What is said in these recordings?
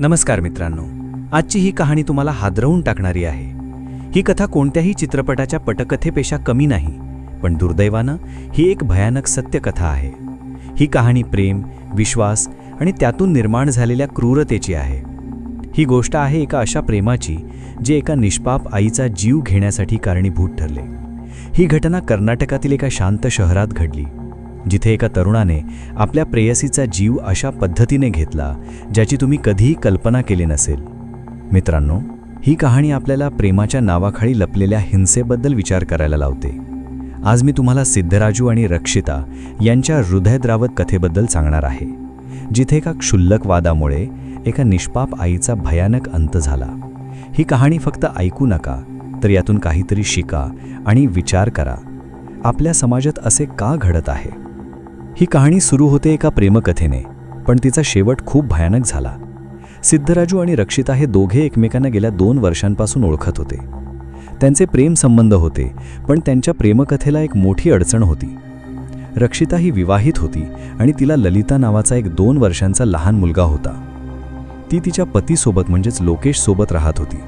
नमस्कार मित्रांनो आजची ही कहाणी तुम्हाला हादरवून टाकणारी आहे. ही कथा कोणत्याही चित्रपटाच्या पटकथेपेक्षा कमी नाही पण दुर्दैवानं ही एक भयानक सत्य कथा आहे. ही कहाणी प्रेम विश्वास आणि त्यातून निर्माण झालेल्या क्रूरतेची आहे. ही गोष्ट आहे एका अशा प्रेमाची जे एका निष्पाप आईचा जीव घेण्यासाठी कारणीभूत ठरले. ही घटना कर्नाटकातील एका शांत शहरात घडली. जिथे एका तरुणाने आपल्या प्रेयसीचा जीव अशा पद्धतीने घेतला ज्याची तुम्ही कधीही कल्पना केली नसेल. मित्रांनो ही कहाणी आपल्याला प्रेमाच्या नावाखाली लपलेल्या हिंसेबद्दल विचार करायला लावते. आज मी तुम्हाला सिद्धराजू आणि रक्षिता यांच्या हृदयद्रावत कथेबद्दल सांगणार आहे जिथे एका क्षुल्लक वादामुळे एका निष्पाप आईचा भयानक अंत झाला. ही कहाणी फक्त ऐकू नका तर यातून काहीतरी शिका आणि विचार करा. आपल्या समाजात असे का घडत आहे? ही कहाणी सुरू होते एका प्रेमकथेने पण तिचा शेवट खूप भयानक झाला. सिद्धराजू आणि रक्षिता हे दोघे एकमेकांना गेल्या दोन वर्षांपासून ओळखत होते. त्यांचे प्रेम संबंध होते पण त्यांच्या प्रेमकथेला एक मोठी अडचण होती. रक्षिता ही विवाहित होती आणि तिला ललिता नावाचा एक दोन वर्षांचा लहान मुलगा होता. ती तिच्या पतीसोबत म्हणजेच लोकेशसोबत राहत होती.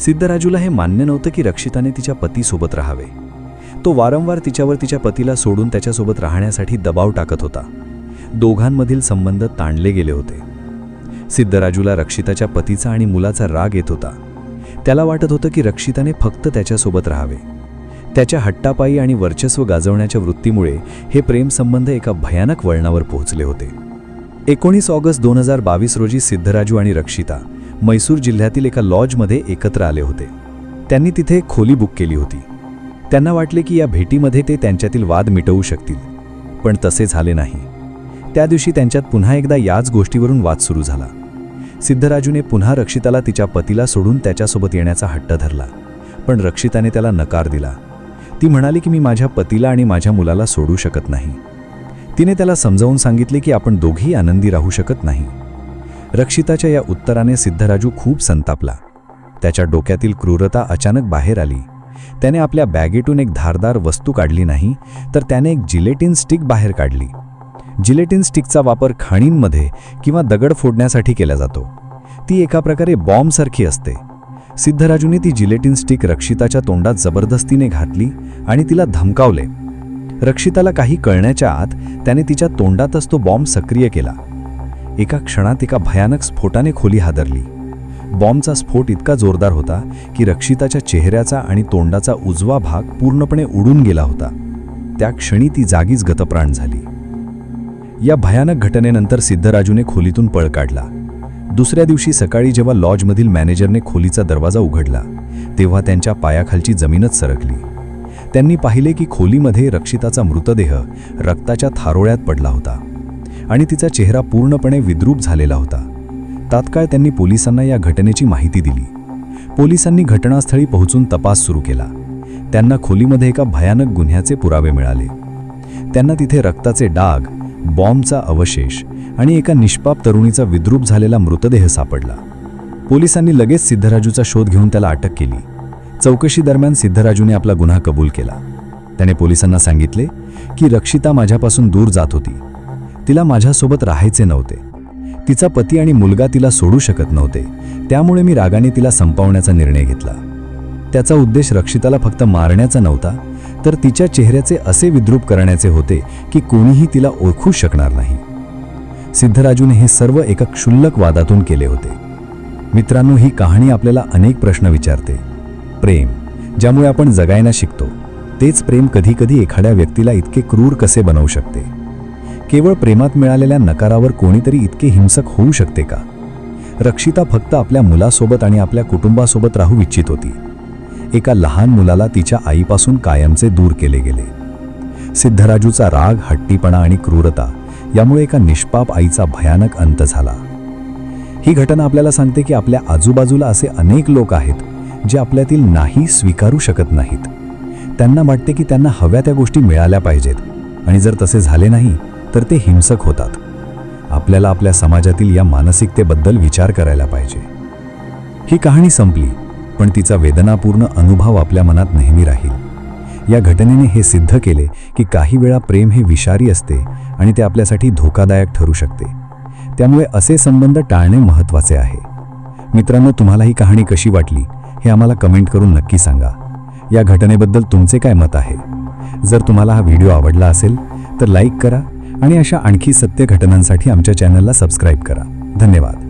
सिद्धराजूला हे मान्य नव्हतं की रक्षिताने तिच्या पतीसोबत राहावे. तो वारंवार तिच्यावर तिच्या पतीला सोडून त्याच्यासोबत राहण्यासाठी दबाव टाकत होता. दोघांमधील संबंध ताणले गेले होते. सिद्धराजूला रक्षिताच्या पतीचा आणि मुलाचा राग येत होता. त्याला वाटत होतं की रक्षिताने फक्त त्याच्यासोबत राहावे. त्याच्या हट्टापायी आणि वर्चस्व गाजवण्याच्या वृत्तीमुळे हे प्रेमसंबंध एका भयानक वळणावर पोहोचले होते. एकोणीस ऑगस्ट दोन हजार बावीस रोजी सिद्धराजू आणि रक्षिता मैसूर जिल्ह्यातील एका लॉजमध्ये एकत्र आले होते. त्यांनी तिथे खोली बुक केली होती. त्यांना वाटले की या भेटीमध्ये ते त्यांच्यातील वाद मिटवू शकतील. पण तसे झाले नाही. त्या दिवशी त्यांच्यात पुन्हा एकदा याच गोष्टीवरून वाद सुरू झाला. सिद्धराजूने पुन्हा रक्षिताला तिच्या पतीला सोडून त्याच्यासोबत येण्याचा हट्ट धरला. पण रक्षिताने त्याला नकार दिला. ती म्हणाली की मी माझ्या पतीला आणि माझ्या मुलाला सोडू शकत नाही. तिने त्याला समजावून सांगितले की आपण दोघेही आनंदी राहू शकत नाही. रक्षिताच्या या उत्तराने सिद्धराजू खूप संतापला. त्याच्या डोक्यातील क्रूरता अचानक बाहेर आली. त्याने आपल्या बॅगेतून एक धारदार वस्तू काढली नाही तर त्याने एक जिलेटिन स्टिक बाहेर काढली. जिलेटिन स्टिकचा वापर खाणींमध्ये किंवा दगड फोडण्यासाठी केला जातो. ती एका प्रकारे बॉम्बसारखी असते. सिद्धराजूने ती जिलेटिन स्टिक रक्षिताच्या तोंडात जबरदस्तीने घातली आणि तिला धमकावले. रक्षिताला काही कळण्याच्या आत त्याने तिच्या तोंडातच तो बॉम्ब सक्रिय केला. एका क्षणात एका भयानक स्फोटाने खोली हादरली. बॉम्बचा स्फोट इतका जोरदार होता की रक्षिताच्या चेहऱ्याचा आणि तोंडाचा उजवा भाग पूर्णपणे उडून गेला होता. त्या क्षणी ती जागीच गतप्राण झाली. या भयानक घटनेनंतर सिद्धराजूने खोलीतून पळ काढला. दुसऱ्या दिवशी सकाळी जेव्हा लॉजमधील मॅनेजरने खोलीचा दरवाजा उघडला तेव्हा त्यांच्या पायाखालची जमीनच सरकली. त्यांनी पाहिले की खोलीमध्ये रक्षिताचा मृतदेह रक्ताच्या थारोळ्यात पडला होता आणि तिचा चेहरा पूर्णपणे विद्रूप झालेला होता. तात्काळ त्यांनी पोलिसांना या घटनेची माहिती दिली. पोलिसांनी घटनास्थळी पोहोचून तपास सुरू केला. त्यांना खोलीमध्ये एका भयानक गुन्ह्याचे पुरावे मिळाले. त्यांना तिथे रक्ताचे डाग बॉम्बचा अवशेष आणि एका निष्पाप तरुणीचा विद्रूप झालेला मृतदेह सापडला. पोलिसांनी लगेच सिद्धराजूचा शोध घेऊन त्याला अटक केली. चौकशी दरम्यान सिद्धराजूने आपला गुन्हा कबूल केला. त्याने पोलिसांना सांगितले की रक्षिता माझ्यापासून दूर जात होती. तिला माझ्यासोबत राहायचे नव्हते. तिचा पती आणि मुलगा तिला सोडू शकत नव्हते. त्यामुळे मी रागाने तिला संपवण्याचा निर्णय घेतला. त्याचा उद्देश रक्षिताला फक्त मारण्याचा नव्हता तर तिच्या चेहऱ्याचे असे विद्रूप करण्याचे होते की कोणीही तिला ओळखू शकणार नाही. सिद्धराजूने हे सर्व एका क्षुल्लक वादातून केले होते. मित्रांनो ही कहाणी आपल्याला अनेक प्रश्न विचारते. प्रेम ज्यामुळे आपण जगायला शिकतो. तेच प्रेम कधीकधी एखाद्या व्यक्तीला इतके क्रूर कसे बनवू शकते? केवळ प्रेमात मिळालेल्या नकारावर कोणीतरी इतके हिंसक होऊ शकते का? रक्षिता फक्त आपल्या मुलासोबत आणि आपल्या कुटुंबासोबत राहू इच्छित होती. एका लहान मुलाला तिच्या आईपासून कायमचे दूर केले गेले. सिद्धराजूचा राग हट्टीपणा आणि क्रूरता यामुळे एका निष्पाप आईचा भयानक अंत झाला. ही घटना आपल्याला सांगते की आपल्या आजूबाजूला असे अनेक लोक आहेत जे आपल्यातील नाही स्वीकारू शकत नाहीत. त्यांना वाटते की त्यांना हव्या त्या गोष्टी मिळाल्या पाहिजेत. आणि जर तसे झाले नाही तर ते हिंसक होतात. आपल्याला आपल्या समाजातील या मानसिकतेबद्दल विचार करायला पाहिजे. ही कहाणी संपली पण तिचा वेदनापूर्ण अनुभव आपल्या मनात नेहमी राहील. या घटनेने हे सिद्ध केले की काही वेळा प्रेम हे विषारी असते आणि ते आपल्यासाठी धोकादायक ठरू शकते. त्यामुळे असे संबंध टाळणे महत्त्वाचे आहे. मित्रांनो तुम्हाला ही कहाणी कशी वाटली हे आम्हाला कमेंट करून नक्की सांगा. या घटनेबद्दल तुमचे काय मत आहे? जर तुम्हाला हा व्हिडिओ आवडला असेल तर लाईक करा आणि अशा आणखी सत्य घटनांसाठी आमच्या चॅनलला सबस्क्राईब करा. धन्यवाद.